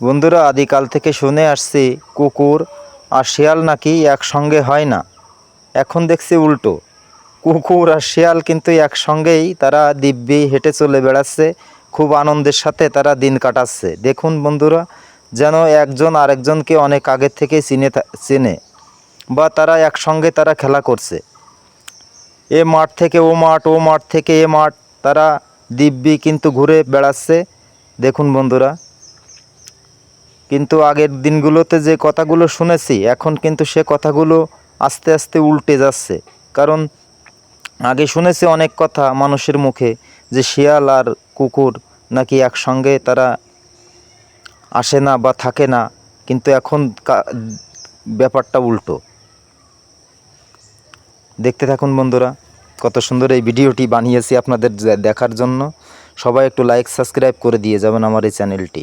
বন্ধুরা, আদিকাল থেকে শুনে আসছি, কুকুর আর শিয়াল নাকি একসঙ্গে হয় না। এখন দেখছি উল্টো। কুকুর আর শিয়াল কিন্তু একসঙ্গেই তারা দিব্যি হেঁটে চলে বেড়াচ্ছে, খুব আনন্দের সাথে তারা দিন কাটাচ্ছে। দেখুন বন্ধুরা, যেন একজন আরেকজনকে অনেক আগের থেকে চিনে চেনে বা তারা একসঙ্গে তারা খেলা করছে। এ মাঠ থেকে ও মাঠ ও মাঠ থেকে এ মাঠ, তারা দিব্যি কিন্তু ঘুরে বেড়াচ্ছে। দেখুন বন্ধুরা কিন্তু আগের দিনগুলোতে যে কথাগুলো শুনেছি, এখন কিন্তু সে কথাগুলো আস্তে আস্তে উল্টে যাচ্ছে। কারণ আগে শুনেছি অনেক কথা মানুষের মুখে যে শিয়াল আর কুকুর নাকি একসঙ্গে তারা আসে না বা থাকে না, কিন্তু এখন ব্যাপারটা উল্টো। দেখতে থাকুন বন্ধুরা, কত সুন্দর এই ভিডিওটি বানিয়েছি আপনাদের দেখার জন্য। সবাই একটু লাইক সাবস্ক্রাইব করে দিয়ে যাবেন আমার এই চ্যানেলটি।